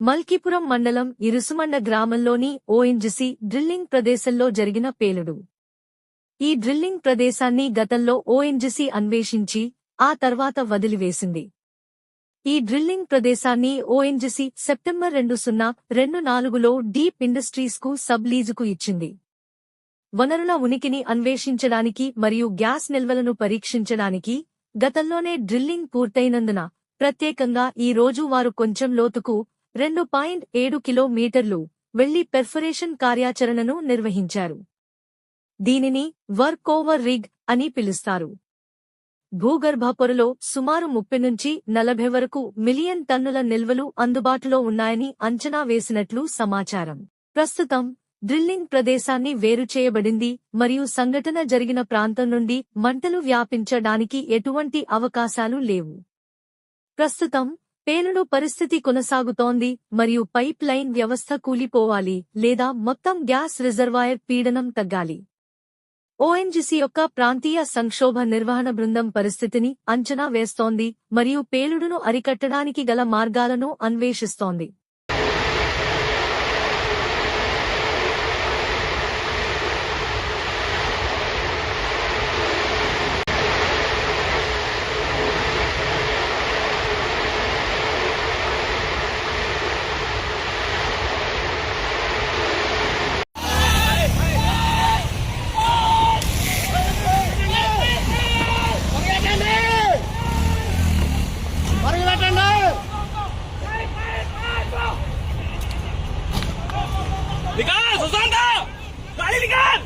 మల్కీపురం మండలం ఇరుసుమండ గ్రామంలోని ONGC drilling ప్రదేశంలో జరిగిన పేలుడు. ఈ డ్రిల్లింగ్ ప్రదేశాన్ని గతంలో ఓఎన్జిసి అన్వేషించి ఆ తర్వాత వదిలివేసింది. ఈ డ్రిల్లింగ్ ప్రదేశాన్ని ఓఎన్జిసి సెప్టెంబర్ రెండు సున్నా రెండు నాలుగులో డీప్ ఇండస్ట్రీస్కు సబ్ లీజుకు ఇచ్చింది. వనరుల ఉనికిని అన్వేషించడానికి మరియు గ్యాస్ నిల్వలను పరీక్షించడానికి గతంలోనే డ్రిల్లింగ్ పూర్తయినందున ప్రత్యేకంగా ఈ రోజు వారు కొంచెం లోతుకు రెండు పాయింట్ ఏడు కిలోమీటర్లు వెళ్ళి పెర్ఫరేషన్ కార్యాచరణను నిర్వహించారు. దీనిని వర్క్ ఓవర్ రిగ్ అని పిలుస్తారు. భూగర్భ పొరలో సుమారు ముప్పై నుంచి నలభై వరకు మిలియన్ టన్నుల నిల్వలు అందుబాటులో ఉన్నాయని అంచనా వేసినట్లు సమాచారం. ప్రస్తుతం డ్రిల్లింగ్ ప్రదేశాన్ని వేరు చేయబడింది మరియు సంఘటన జరిగిన ప్రాంతం నుండి మంటలు వ్యాపించడానికి ఎటువంటి అవకాశాలు లేవు. ప్రస్తుతం పేలుడు పరిస్థితి కొనసాగుతోంది మరియు పైప్ లైన్ వ్యవస్థ కూలిపోవాలి లేదా మొత్తం గ్యాస్ రిజర్వాయర్ పీడనం తగ్గాలి. ఓఎన్జిసి యొక్క ప్రాంతీయ సంక్షోభ నిర్వహణ బృందం పరిస్థితిని అంచనా వేస్తోంది మరియు పేలుడును అరికట్టడానికి గల మార్గాలను అన్వేషిస్తోంది. Likas! Susanta! Kali likas!